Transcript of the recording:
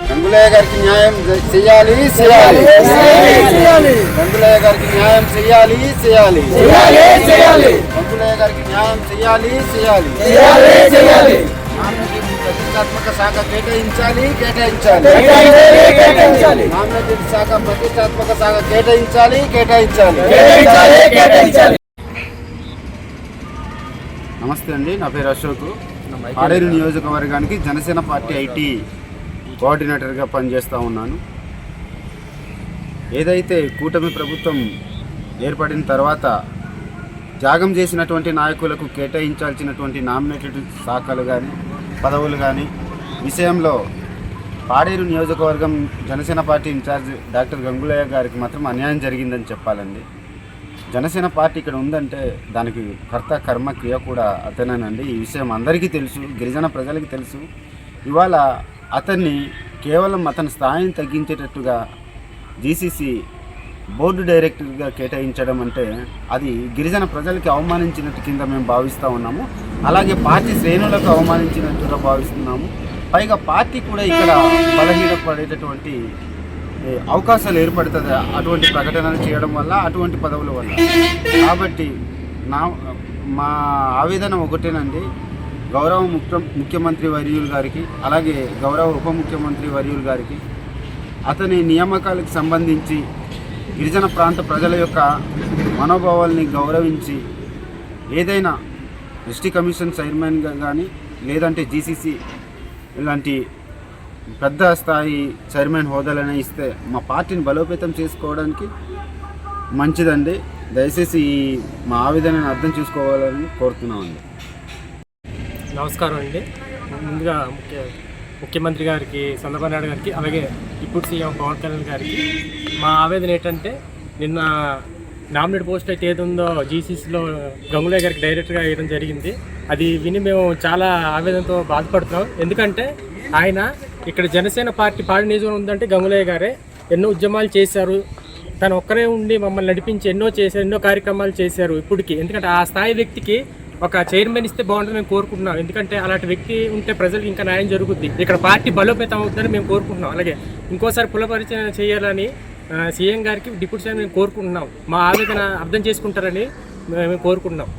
గంగులయ్య గారికి న్యాయం చేయాలి చేయాలి గంగులయ్య గారికి న్యాయం చేయాలి చేయాలి గంగులయ్య గారికి న్యాయం చేయాలి చేయాలి ప్రతిష్టాత్మక శాఖ కేటాయించాలి కేటాయించాలి. నామినేటెడ్ శాఖ ప్రతిష్టాత్మక శాఖ కేటాయించాలి కేటాయించాలి. నమస్తే అండి నా పేరు అశోక్. ఆడేరు నియోజకవర్గానికి జనసేన పార్టీ ఐటీ కోఆర్డినేటర్గా పనిచేస్తూ ఉన్నాను. ఏదైతే కూటమి ప్రభుత్వం ఏర్పడిన తర్వాత త్యాగం చేసినటువంటి నాయకులకు కేటాయించాల్సినటువంటి నామినేటెడ్ శాఖలు కానీ పదవులు కానీ విషయంలో పాడేరు నియోజకవర్గం Janasena party incharge doctor Gangulayya గారికి మాత్రం అన్యాయం జరిగిందని చెప్పాలండి. జనసేన పార్టీ ఇక్కడ ఉందంటే దానికి కర్త కర్మ క్రియ కూడా అతనేనండి. ఈ విషయం అందరికీ తెలుసు గిరిజన ప్రజలకి తెలుసు. ఇవాళ అతన్ని కేవలం అతని స్థాయిని తగ్గించేటట్టుగా జీసీసీ బోర్డు డైరెక్టర్గా కేటాయించడం అంటే అది గిరిజన ప్రజలకి అవమానించినట్టు కింద మేము భావిస్తూ ఉన్నాము. అలాగే పార్టీ శ్రేణులకు అవమానించినట్టుగా భావిస్తున్నాము. పైగా పార్టీ కూడా ఇక్కడ బలహీనపడేటటువంటి పడేటటువంటి అవకాశాలు ఏర్పడుతుంది అటువంటి ప్రకటనలు చేయడం వల్ల అటువంటి పదవుల వల్ల. కాబట్టి నా మా ఆవేదన ఒకటేనండి. గౌరవ ముఖ్య ముఖ్యమంత్రి వర్యులు గారికి అలాగే గౌరవ ఉప ముఖ్యమంత్రి వర్యులు గారికి అతని నియామకాలకు సంబంధించి గిరిజన ప్రాంత ప్రజల యొక్క మనోభావాల్ని గౌరవించి ఏదైనా ఎస్టీ కమిషన్ చైర్మన్గా కానీ లేదంటే జీసీసీ ఇలాంటి పెద్ద స్థాయి చైర్మన్ హోదాలని ఇస్తే మా పార్టీని బలోపేతం చేసుకోవడానికి మంచిదండి. దయచేసి ఈ మా ఆవేదనను అర్థం చేసుకోవాలని కోరుతున్నామండి. నమస్కారం అండి. ముందుగా ముఖ్య ముఖ్యమంత్రి గారికి చంద్రబాబు నాయుడు గారికి అలాగే ఇప్పుడు సీఎం పవన్ కళ్యాణ్ గారికి మా ఆవేదన ఏంటంటే నిన్న నామినేట్ పోస్ట్ అయితే ఏది ఉందో జీసీసీలో గంగులయ్య గారికి డైరెక్ట్గా వేయడం జరిగింది. అది విని మేము చాలా ఆవేదనతో బాధపడుతున్నాం. ఎందుకంటే ఆయన ఇక్కడ జనసేన పార్టీ పాడి నియోజకవర్గం ఉందంటే గంగులయ్య గారే. ఎన్నో ఉద్యమాలు చేశారు. తను ఒక్కరే ఉండి మమ్మల్ని నడిపించి ఎన్నో చేశారు ఎన్నో కార్యక్రమాలు చేశారు ఇప్పటికి. ఎందుకంటే ఆ స్థాయి వ్యక్తికి ఒక చైర్మన్ ఇస్తే బాగుంటుంది మేము కోరుకుంటున్నాం. ఎందుకంటే అలాంటి వ్యక్తి ఉంటే ప్రజలకు ఇంకా న్యాయం జరుగుద్ది. ఇక్కడ పార్టీ బలోపేతం అవుతుందని మేము కోరుకుంటున్నాం. అలాగే ఇంకోసారి కులపరిచయం చేయాలని సీఎం గారికి డిప్యూటీ సీఎం మేము కోరుకుంటున్నాం. మా ఆవేదన అర్థం చేసుకుంటారని మేము కోరుకుంటున్నాం.